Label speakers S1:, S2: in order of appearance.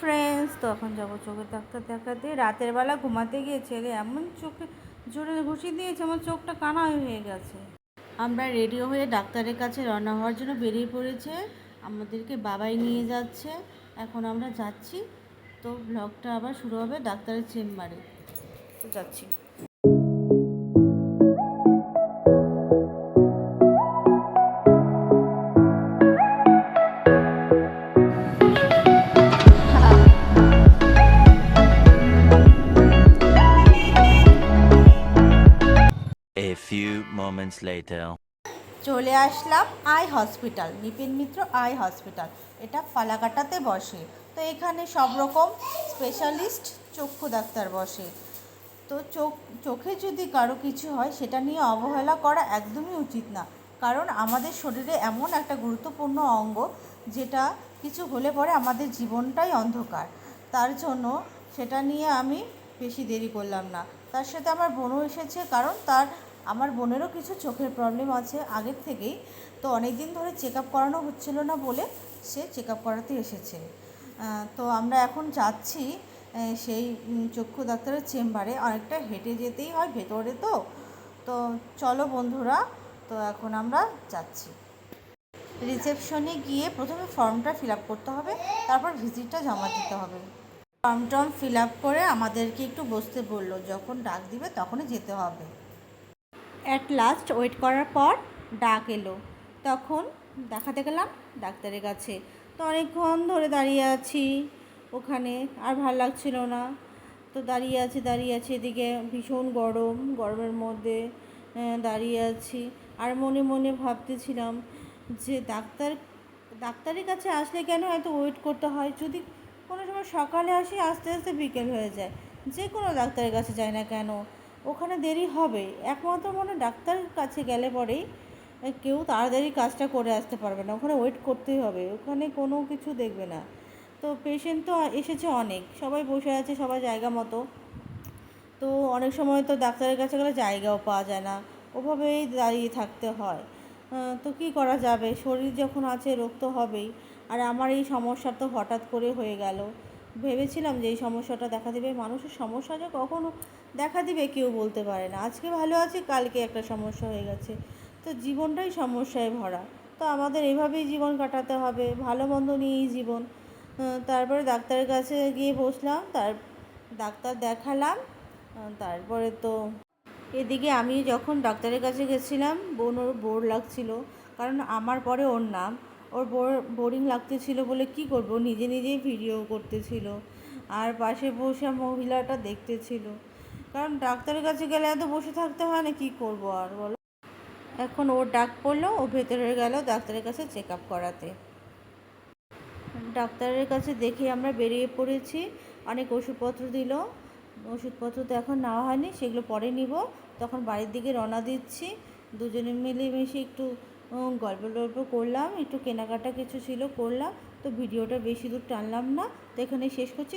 S1: Friends তো এখন যাব চোখের ডাক্তার দেখাতে। রাতের বেলা ঘুমাতে গিয়ে ছেলে এমন চোখে জোরে ঘুষি দিয়েছে, আমার চোখটা কানা হয়ে গেছে। আমরা রেডিও হয়ে ডাক্তারের কাছে রওনা হওয়ার জন্য বেরিয়ে পড়েছে। আমাদেরকে বাবাই নিয়ে যাচ্ছে। এখন আমরা যাচ্ছি, তো ব্লগটা আবার শুরু হবে ডাক্তারের চেম্বারে। তো যাচ্ছি।
S2: Few moments later.
S1: চলে আসলাম eye hospital, Nipin Mitra eye hospital. এটা ফালাকাটাতে বসে। তো এখানে সব রকম স্পেশালিস্ট চক্ষু ডাক্তার বসে। তো চোখ, চোখে যদি কারও কিছু হয়, সেটা নিয়ে অবহেলা করা একদমই উচিত না। কারণ আমাদের শরীরে এমন একটা গুরুত্বপূর্ণ অঙ্গ, যেটা কিছু হলে পরে আমাদের জীবনটাই অন্ধকার। তার জন্য সেটা নিয়ে আমি বেশি দেরি করলাম না। তার সাথে আমার বোনও এসেছে, কারণ তার আমার বোনেরও কিছু চোখের প্রবলেম আছে। আগের থেকেই তো অনেক দিন ধরে চেক আপ করানো হচ্ছিল না বলে সে চেক আপ করাতে এসেছে। তো আমরা এখন যাচ্ছি সেই চক্ষু ডাক্তারের চেম্বারে। অনেকটা হেঁটে যেতেই হয় ভেতরে তো। তো চলো বন্ধুরা, তো এখন আমরা যাচ্ছি। রিসেপশনে গিয়ে প্রথমে ফর্মটা ফিল আপ করতে হবে, তারপর ভিজিটটা জমা দিতে হবে। ফর্ম টর্ম ফিল আপ করে আমাদেরকে একটু বসতে বলল, যখন ডাক দিবে তখনই যেতে হবে। অ্যাট লাস্ট ওয়েট করার পর ডাক এলো। তখন দেখাতে গেলাম ডাক্তারের কাছে। তো অনেকক্ষণ ধরে দাঁড়িয়ে আছি। ওখানে আর ভালো লাগছিল না। তো দাঁড়িয়ে আছি দাঁড়িয়ে আছি। এদিকে ভীষণ গরম, গরমের মধ্যে দাঁড়িয়ে আছি। আর মনে মনে ভাবতেছিলাম যে ডাক্তার, ডাক্তারের কাছে আসলে কেন এত ওয়েট করতে হয়? যদি কোনো সময় সকালে আসি, আস্তে আস্তে বিকেল হয়ে যায়। যে কোনো ডাক্তারের কাছে যায় না কেন। ওখানে দেরি হবে। একমাত্র মনে ডাক্তারের কাছে গেলে পরেই কেউ তাড়াতাড়ি কাজটা করে আসতে পারবে না। ওখানে ওয়েট করতেই হবে। ওখানে কোনো কিছু দেখবে না। তো পেশেন্ট তো এসেছে অনেক। সবাই বসে আছে সবাই জায়গা মতো। তো অনেক সময় তো ডাক্তারের কাছে গেলে জায়গাও পাওয়া যায় না। ওভাবেই দাঁড়িয়ে থাকতে হয়। তো কি করা যাবে? শরীর যখন আছে রোগ তো হবেই। আর আমার এই সমস্যা তো হঠাৎ করে হয়ে গেল। ভেবেছিলাম যে এই সমস্যাটা দেখা দিবে। মানুষের সমস্যা যে কখনো দেখা দিবে কেউ বলতে পারে না। আজকে ভালো আছে, কালকে একটা সমস্যা হয়ে গেছে। তো জীবনটাই সমস্যায় ভরা। তো আমাদের এভাবেই জীবন কাটাতে হবে। ভালো মন্দ নিয়েই জীবন। তারপরে ডাক্তারের কাছে গিয়ে বসলাম, তার, ডাক্তার দেখালাম তারপরে তো এদিকে আমি যখন ডাক্তারের কাছে গেছিলাম বোন ওর বোর লাগছিল। কারণ আমার পরে ওর নাম। ওর বোর লাগতেছিল বলে কি করব? নিজে নিজেই ভিডিও করতেছিল। আর পাশে বসে মহিলাটা দেখতেছিল। কারণ ডাক্তারের কাছে গেলে এত বসে থাকতে হয় না, কি করব আর বলো? এখন ওর ডাক পড়ল, ও ভেতরে গেল ডাক্তারের কাছে চেক আপ করাতে। ডাক্তারের কাছে দেখে আমরা বেরিয়ে পড়েছি, অনেক ওষুধপত্র দিল। ওষুধপত্র তো এখন নেওয়া হয়নি, সেগুলো পরে নিব। তখন বাড়ির দিকে রওনা দিচ্ছি। দুজনে মিলে মিশে একটু গল্প টল্প করলাম, একটু কেনাকাটা কিছু ছিল করলাম, তো ভিডিওটা বেশি দূর টানলাম না, তো এখানে শেষ করছি।